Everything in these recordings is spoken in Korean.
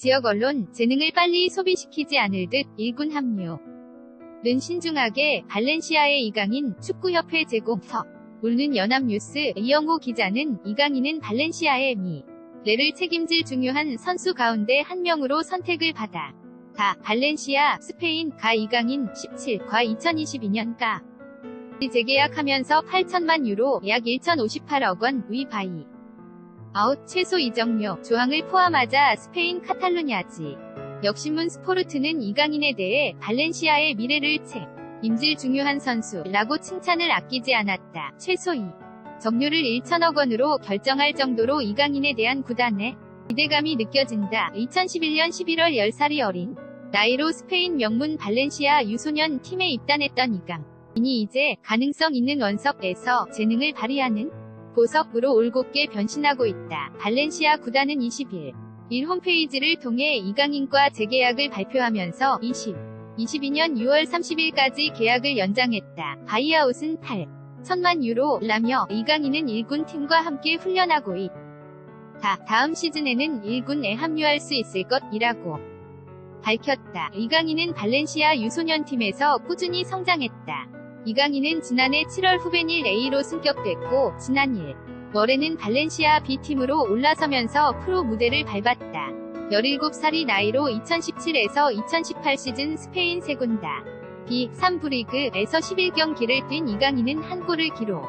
지역 언론 재능을 빨리 소비시키지 않을 듯 일군 합류. 는 신중하게 발렌시아의 이강인 축구협회 제공서. 울는 연합뉴스 이영호 기자는 이강인은 발렌시아의 미. 레를 책임질 중요한 선수 가운데 한 명으로 선택을 받아. 다 발렌시아, 스페인, 가 이강인 17과 2022년 가. 재계약하면서 8천만 유로 약 1,058억 원 위바이. 아웃 최소 이적료 조항을 포함하자 스페인 카탈루냐지. 역신문 스포르트는 이강인에 대해 발렌시아의 미래를 책 임질 중요한 선수라고 칭찬을 아끼지 않았다. 최소 2. 적료를 1천억 원으로 결정할 정도로 이강인에 대한 구단의 기대감이 느껴진다. 2011년 11월 10살이 어린 나이로 스페인 명문 발렌시아 유소년 팀에 입단했던 이강. 이니 이제 가능성 있는 원석에서 재능을 발휘하는 보석으로 올곧게 변신하고 있다. 발렌시아 구단은 20일 일 홈페이지를 통해 이강인과 재계약을 발표하면서 20, 22년 6월 30일까지 계약을 연장했다. 바이아웃은 8, 천만 유로라며 이강인은 1군 팀과 함께 훈련하고 있다. 다음 시즌에는 1군에 합류할 수 있을 것이라고 밝혔다. 이강인은 발렌시아 유소년 팀에서 꾸준히 성장했다. 이강인은 지난해 7월 후벤일 A로 승격됐고 지난 1. 월에는 발렌시아 B팀으로 올라서면서 프로 무대를 밟았다. 17살이 나이로 2017에서 2018 시즌 스페인 세군다. B3 브리그에서 11경기를 뛴 이강인은 한 골을 기록.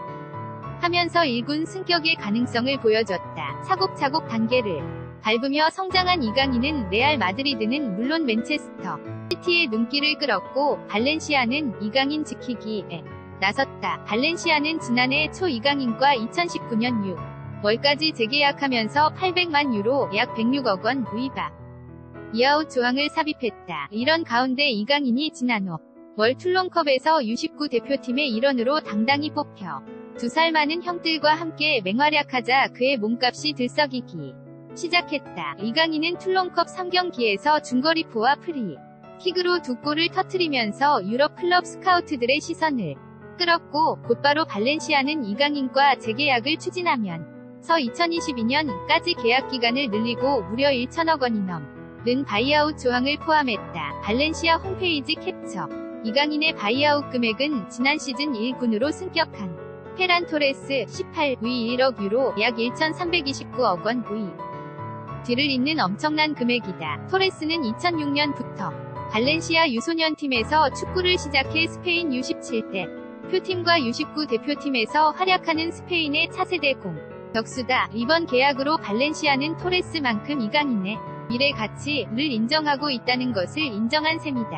하면서 1군 승격의 가능성을 보여줬다. 차곡차곡 단계를 밟으며 성장한 이강인은 레알 마드리드는 물론 맨체스터 시티의 눈길을 끌었고 발렌시아는 이강인 지키기에 나섰다. 발렌시아는 지난해 초 이강인과 2019년 6 월까지 재계약하면서 800만 유로 약 106억 원 위박 이아웃 조항을 삽입했다. 이런 가운데 이강인이 지난 5월 툴론컵에서 U19 대표팀의 일원으로 당당히 뽑혀 두 살 많은 형들과 함께 맹활약하자 그의 몸값이 들썩이기 시작했다. 이강인은 툴론컵 3경기에서 중거리포와 프리 킥으로 두 골을 터트리면서 유럽 클럽 스카우트들의 시선을 끌었고 곧바로 발렌시아는 이강인과 재계약을 추진하면 서 2022년까지 계약 기간을 늘리고 무려 1천억 원이 넘는 바이아웃 조항을 포함했다. 발렌시아 홈페이지 캡처 이강인의 바이아웃 금액은 지난 시즌 1군으로 승격한 페란 토레스 18위 1억 유로 약 1,329억 원 위. 뒤를 잇는 엄청난 금액이다. 토레스는 2006년부터 발렌시아 유소년 팀에서 축구를 시작해 스페인 U17대 표팀과 U19 대표팀에서 활약하는 스페인의 차세대 공 격수다. 이번 계약으로 발렌시아는 토레스만큼 이강인의 미래 가치를 인정하고 있다는 것을 인정한 셈이다.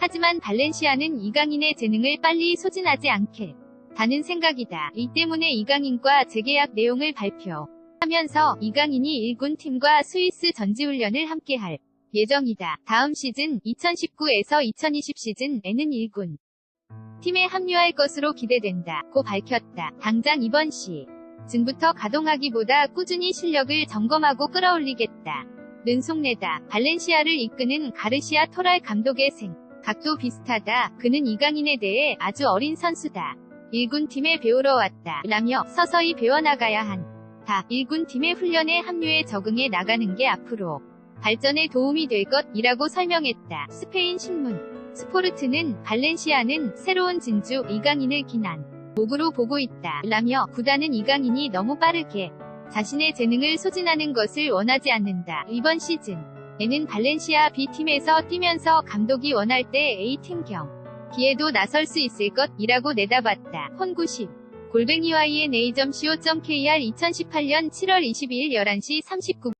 하지만 발렌시아는 이강인의 재능을 빨리 소진하지 않게 다는 생각이다. 이 때문에 이강인과 재계약 내용을 발표 하면서 이강인이 1군 팀과 스위스 전지훈련을 함께할 예정이다. 다음 시즌 2019에서 2020 시즌에는 1군 팀에 합류할 것으로 기대된다. 고 밝혔다. 당장 이번 시즌부터 가동하기보다 꾸준히 실력을 점검하고 끌어올리겠다. 는 속내다. 발렌시아를 이끄는 가르시아 토랄 감독의 생. 각도 비슷하다. 그는 이강인에 대해 아주 어린 선수다. 1군 팀에 배우러 왔다. 라며 서서히 배워나가야 한. 다 1군 팀의 훈련에 합류해 적응해 나가는 게 앞으로 발전에 도움이 될 것이라고 설명했다. 스페인 신문 스포르트는 발렌시아는 새로운 진주 이강인을 기난 목으로 보고 있다. 라며 구단은 이강인이 너무 빠르게 자신의 재능을 소진하는 것을 원하지 않는다. 이번 시즌 에는 발렌시아 B팀에서 뛰면서 감독이 원할 때 A팀 경 기에도 나설 수 있을 것이라고 내다봤다. 혼구심 골뱅이 YNA.co.kr 2018년 7월 22일 11시 39분